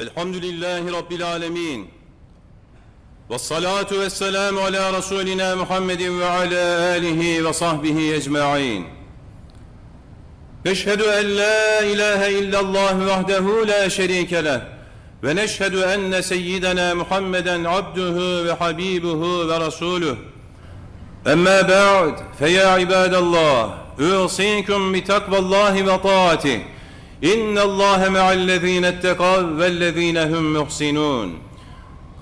Elhamdülillahi Rabbil alemin. Ve salatu ve selamu ala Resulina Muhammedin ve ala alihi ve sahbihi ecma'in. Neşhedü en la ilahe illallah vahdehu la şerike leh. Ve neşhedü enne seyyidena Muhammeden abduhu ve habibuhu ve rasuluh. Emma ba'd fe ya ibadallah. Üsikum bi takvallahi ve taatih. إن الله مع الذين اتقوا والذين هم محسنون.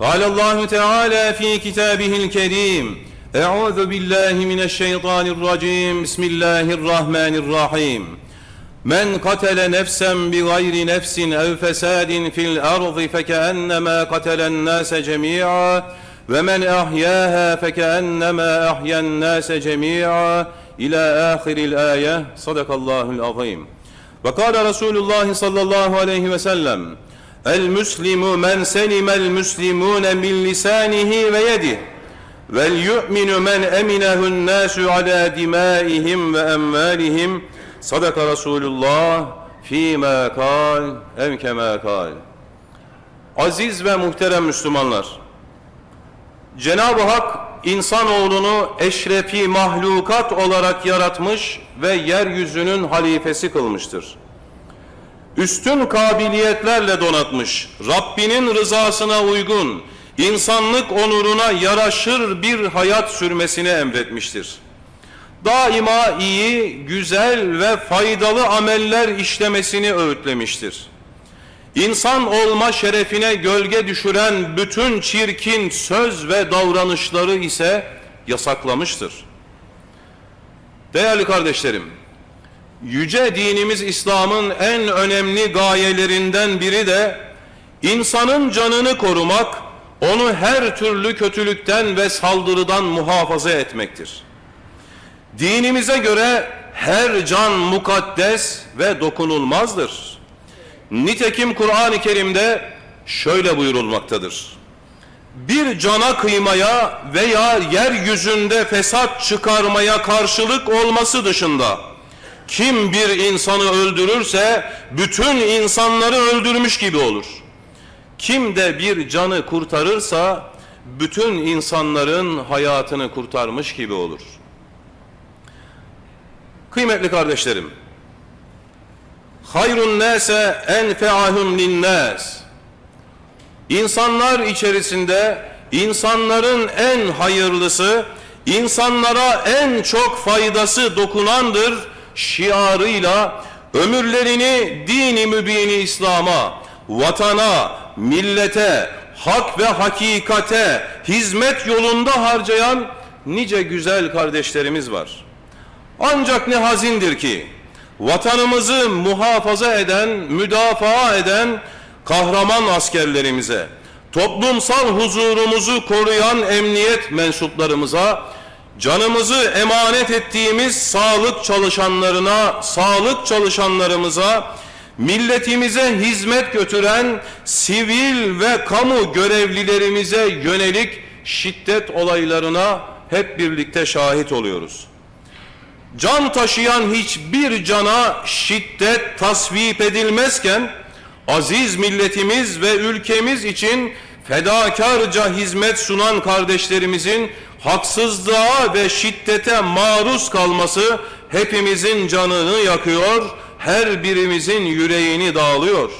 قال الله تعالى في كتابه الكريم أعوذ بالله من الشيطان الرجيم. بسم الله الرحمن الرحيم. من قتل نفسا بغير نفس أو فساد في الأرض فكأنما قتل الناس جميعا ومن أحياها فكأنما أحيا الناس جميعا. إلى آخر الآية. صدق الله العظيم. Ve kâle Resulullah sallallahu aleyhi ve sellem El-Müslimu men selimel müslimûne min lisânihi ve yedih vel yu'minu men eminehun nasu ala dimaihim ve emvalihim sadaka Resulullah fîmâ kal ev kemâ Aziz ve muhterem Müslümanlar Cenab-ı Hak insanoğlunu eşrefi mahlukat olarak yaratmış ve yeryüzünün halifesi kılmıştır. Üstün kabiliyetlerle donatmış, Rabbinin rızasına uygun, insanlık onuruna yaraşır bir hayat sürmesini emretmiştir. Daima iyi, güzel ve faydalı ameller işlemesini öğütlemiştir. İnsan olma şerefine gölge düşüren bütün çirkin söz ve davranışları ise yasaklamıştır. Değerli kardeşlerim, yüce dinimiz İslam'ın en önemli gayelerinden biri de insanın canını korumak, onu her türlü kötülükten ve saldırıdan muhafaza etmektir. Dinimize göre her can mukaddes ve dokunulmazdır. Nitekim Kur'an-ı Kerim'de şöyle buyurulmaktadır. Bir cana kıymaya veya yeryüzünde fesat çıkarmaya karşılık olması dışında kim bir insanı öldürürse bütün insanları öldürmüş gibi olur. Kim de bir canı kurtarırsa bütün insanların hayatını kurtarmış gibi olur. Kıymetli kardeşlerim, hayrun nase enfeahum linnas. İnsanlar içerisinde insanların en hayırlısı, insanlara en çok faydası dokunandır şiarıyla ömürlerini dini mübini İslam'a, vatana, millete, hak ve hakikate hizmet yolunda harcayan nice güzel kardeşlerimiz var. Ancak ne hazindir ki vatanımızı muhafaza eden, müdafaa eden kahraman askerlerimize, toplumsal huzurumuzu koruyan emniyet mensuplarımıza, canımızı emanet ettiğimiz sağlık çalışanlarına, sağlık çalışanlarımıza, milletimize hizmet götüren sivil ve kamu görevlilerimize yönelik şiddet olaylarına hep birlikte şahit oluyoruz can taşıyan hiçbir cana şiddet tasvip edilmezken aziz milletimiz ve ülkemiz için fedakarca hizmet sunan kardeşlerimizin haksızlığa ve şiddete maruz kalması hepimizin canını yakıyor, her birimizin yüreğini dağılıyor.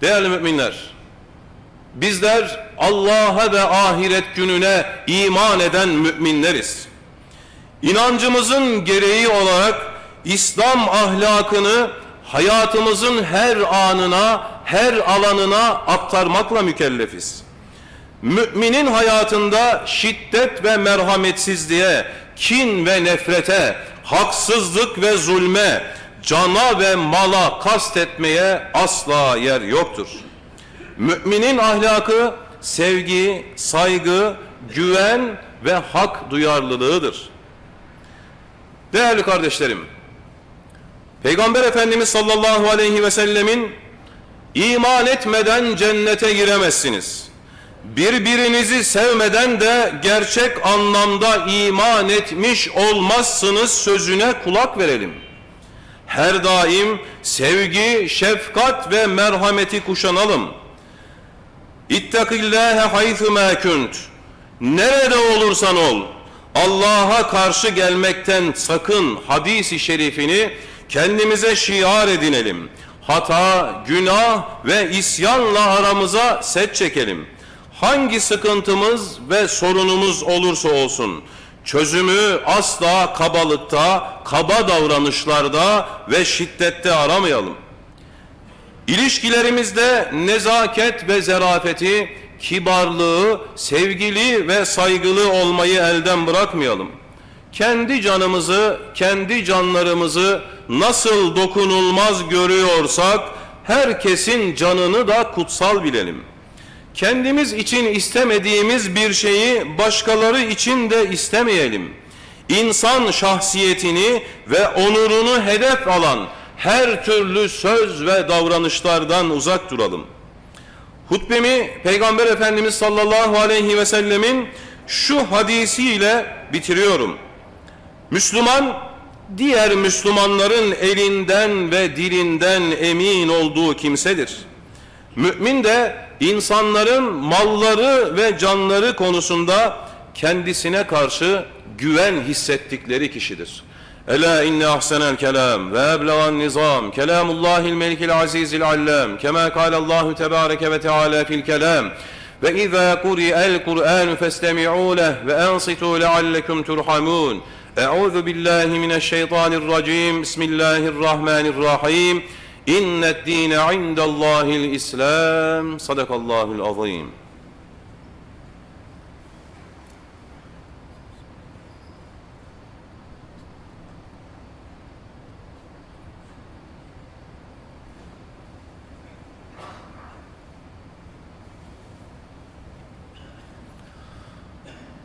Değerli müminler, bizler Allah'a ve ahiret gününe iman eden müminleriz. İnancımızın gereği olarak İslam ahlakını hayatımızın her anına, her alanına aktarmakla mükellefiz. Müminin hayatında şiddet ve merhametsizliğe, kin ve nefrete, haksızlık ve zulme, cana ve mala kastetmeye asla yer yoktur. Müminin ahlakı sevgi, saygı, güven ve hak duyarlılığıdır. Değerli kardeşlerim, Peygamber Efendimiz sallallahu aleyhi ve sellemin iman etmeden cennete giremezsiniz. Birbirinizi sevmeden de gerçek anlamda iman etmiş olmazsınız sözüne kulak verelim. her daim sevgi, şefkat ve merhameti kuşanalım. İttakillâhe haythu mâ kunt. Nerede olursan ol, Allah'a karşı gelmekten sakın hadisi şerifini kendimize şiar edinelim. Hata, günah ve isyanla aramıza set çekelim. Hangi sıkıntımız ve sorunumuz olursa olsun, çözümü asla kabalıkta, kaba davranışlarda ve şiddette aramayalım. İlişkilerimizde nezaket ve zerafeti, kibarlığı, sevgili ve saygılı olmayı elden bırakmayalım. Kendi canımızı, kendi canlarımızı nasıl dokunulmaz görüyorsak, herkesin canını da kutsal bilelim. Kendimiz için istemediğimiz bir şeyi başkaları için de istemeyelim. İnsan şahsiyetini ve onurunu hedef alan her türlü söz ve davranışlardan uzak duralım. Hutbemi Peygamber Efendimiz sallallahu aleyhi ve sellemin şu hadisiyle bitiriyorum. Müslüman diğer Müslümanların elinden ve dilinden emin olduğu kimsedir. Mümin de insanların malları ve canları konusunda kendisine karşı güven hissettikleri kişidir. Ela inne ahsenel kelam ve eblegan nizam. Kelamullahil melikil azizil allam. Kema kâlallahu tebâreke ve teâlâ fil kelam. Ve izâ kuri'el Kur'an festemi'û leh ve ensitû leallekum turhamûn. Euzu billahi mineşşeytanirracim Bismillahirrahmanirrahim. İnned dîne indallâhil İslam Sadakallâhul azîm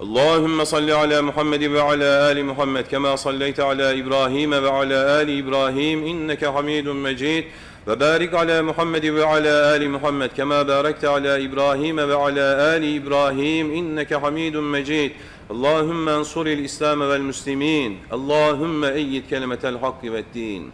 اللهم صل على محمد وعلى آل محمد كما صليت على إبراهيم وعلى آل إبراهيم إنك حميد مجيد وبارك على محمد وعلى آل محمد كما باركت على إبراهيم وعلى آل إبراهيم إنك حميد مجيد اللهم انصر الإسلام والمسلمين اللهم أيد كلمة الحق والدين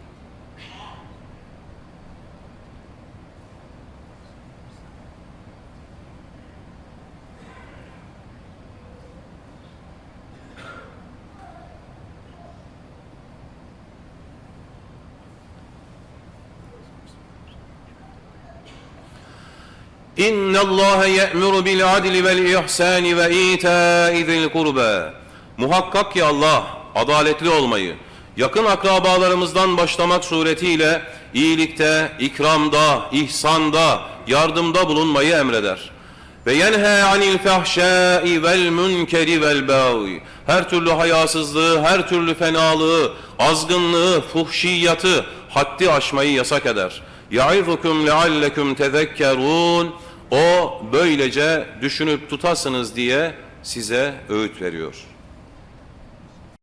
Bil adli vel ihsani ve ita'i zil kurba. Muhakkak ki Allah adaletli olmayı, yakın akrabalarımızdan başlamak suretiyle iyilikte, ikramda, ihsanda, yardımda bulunmayı emreder. Ve yenhe anil fahşai vel münkeri vel bavi. Her türlü hayasızlığı, her türlü fenalığı, azgınlığı, fuhşiyatı, haddi aşmayı yasak eder. Ya'izukum leallekum tezekkerun. O böylece düşünüp tutasınız diye size öğüt veriyor.